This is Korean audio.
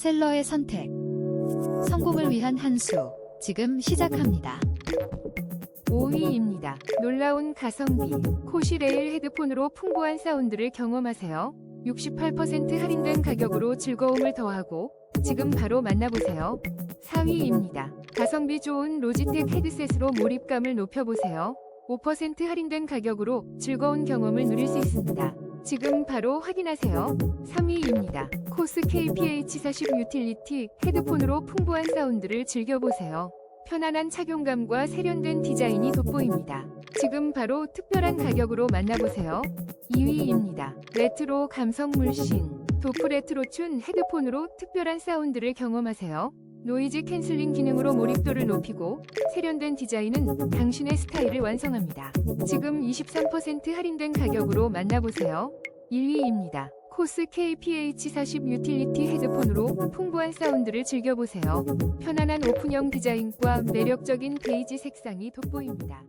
셀러의 선택. 성공을 위한 한 수. 지금 시작합니다. 5위입니다. 놀라운 가성비. 코시레일 헤드폰으로 풍부한 사운드를 경험하세요. 68% 할인된 가격으로 즐거움을 더하고 지금 바로 만나보세요. 4위입니다. 가성비 좋은 로지텍 헤드셋으로 몰입감을 높여보세요. 5% 할인된 가격으로 즐거운 경험을 누릴 수 있습니다. 지금 바로 확인하세요. 3위입니다. 코스 KPH40 유틸리티 헤드폰으로 풍부한 사운드를 즐겨보세요. 편안한 착용감과 세련된 디자인이 돋보입니다. 지금 바로 특별한 가격으로 만나보세요. 2위입니다. 레트로 감성 물씬 도프 레트로 춘 헤드폰으로 특별한 사운드를 경험하세요. 노이즈 캔슬링 기능으로 몰입도를 높이고 세련된 디자인은 당신의 스타일을 완성합니다. 지금 23% 할인된 가격으로 만나보세요. 1위입니다. 코스 KPH40 유틸리티 헤드폰으로 풍부한 사운드를 즐겨보세요. 편안한 오픈형 디자인과 매력적인 베이지 색상이 돋보입니다.